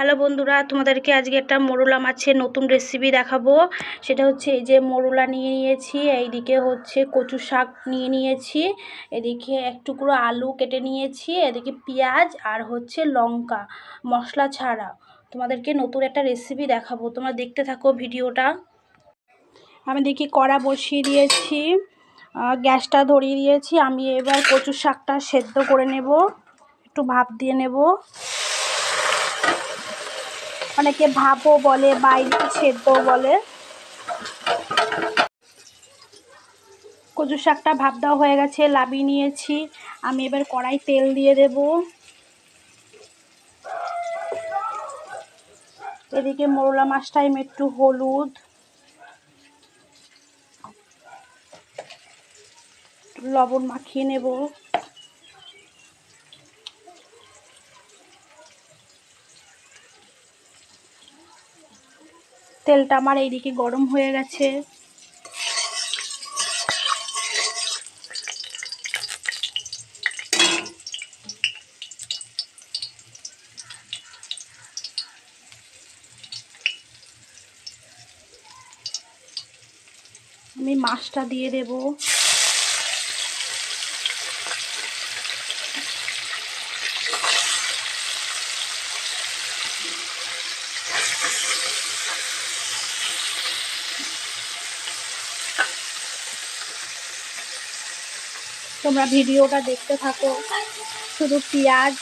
Hello বন্ধুরা, তোমাদেরকে আজকে একটা মোরলা মাছের নতুন রেসিপি দেখাবো। সেটা হচ্ছে এই যে মোরলা নিয়ে নিয়েছি, এইদিকে হচ্ছে কচু শাক নিয়ে নিয়েছি, এদিকে এক টুকরো আলু কেটে নিয়েছি, এদিকে পেঁয়াজ আর হচ্ছে লঙ্কা, মশলা ছাড়া। তোমাদেরকে নতুন একটা রেসিপি দেখাবো, তোমরা দেখতে থাকো ভিডিওটা। আমি দেখি কড়া বসিয়ে দিয়েছি গ্যাসটা ধরিয়ে দিয়েছি, আমি এবার কচু শাকটা সেদ্ধ করে নেব, একটু ভাপ দিয়ে নেব। অনেকে ভাপও বলে বাইরে সেদ্ধ বলে। কচু শাকটা ভাপ দেওয়া হয়ে গেছে, লাবি নিয়েছি। আমি এবার কড়াই তেল দিয়ে দেব। এদিকে মোরলা মাছটা, আমি একটু হলুদ। লবণ মাখিয়ে নেব। তেলটা আমার এইদিকে গরম হয়ে গেছে। আমি মাছটা দিয়ে দেব। তোমরা ভিডিওটা দেখতে থাকো। শুধু পেঁয়াজ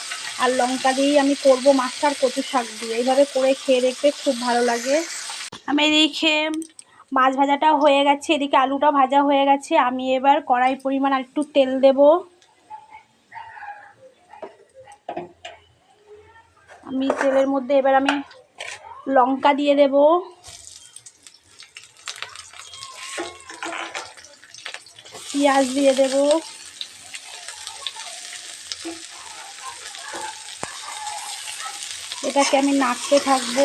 আর লঙ্কা দিয়েই আমি করব মাছটার কচু শাক দিয়ে। এইভাবে করে খেয়ে দেখবে খুব ভালো লাগে। আমি এদিকে মাছ ভাজাটা হয়ে গেছে, এদিকে আলুটা ভাজা হয়ে গেছে। আমি এবার কড়াই পরিমাণ আর একটু তেল দেব। আমি তেলের মধ্যে এবার আমি লঙ্কা দিয়ে দেব। পেঁয়াজ দিয়ে দেব। এটাকে আমি নাড়তে থাকব।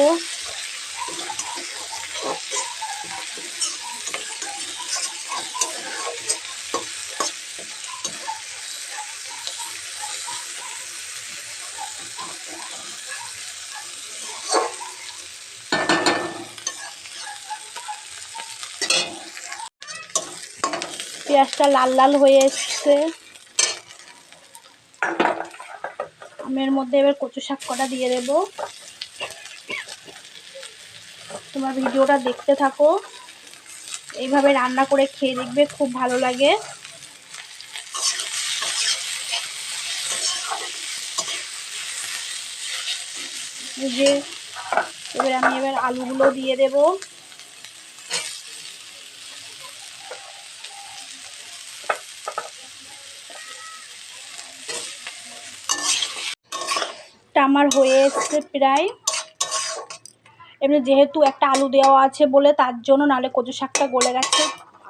পেঁয়াজটা লাল লাল হয়ে এসছে। আমি এর মধ্যে এবার কচু শাক কটা দিয়ে দেব। তোমার ভিডিওটা দেখতে থাকো। এইভাবে রান্না করে খেয়ে দেখবে খুব ভালো লাগে। যে, এবার আমি এবার আলুগুলো দিয়ে দেবো। টা আমার হয়ে এসছে প্রায়। এমনি যেহেতু একটা আলু দেওয়া আছে বলে তার জন্য নালে কচু শাকটা গলে গেছে।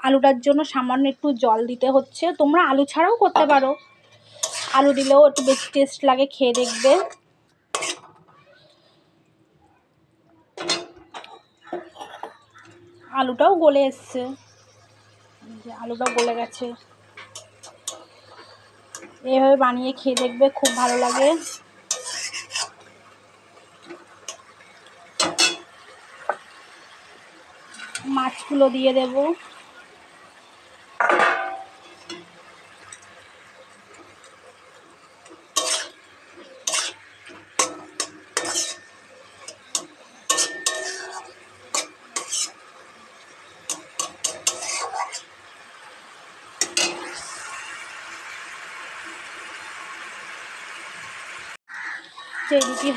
আলুটার জন্য সামান্য একটু জল দিতে হচ্ছে। তোমরা আলু ছাড়াও করতে পারো। আলু দিলেও একটু বেশি টেস্ট লাগে, খেয়ে দেখবে। আলুটাও গলে এসছে। যে আলুটাও গলে গেছে। এইভাবে বানিয়ে খেয়ে দেখবে, খুব ভালো লাগে। মাছগুলো দিয়ে দেব।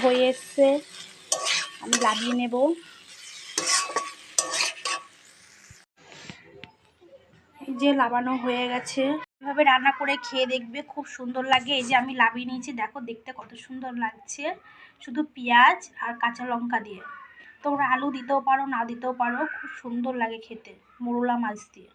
হয়ে এসছে আমি লাগিয়ে নেব। যে লাবানো হয়ে গেছে। এভাবে রান্না করে খেয়ে দেখবে খুব সুন্দর লাগে। এই যে আমি লাবিয়ে নিয়েছি, দেখো দেখতে কত সুন্দর লাগছে। শুধু পেঁয়াজ আর কাঁচা লঙ্কা দিয়ে। তোমরা আলু দিতেও পারো, না দিতেও পারো, খুব সুন্দর লাগে খেতে, মোরলা মাছ দিয়ে।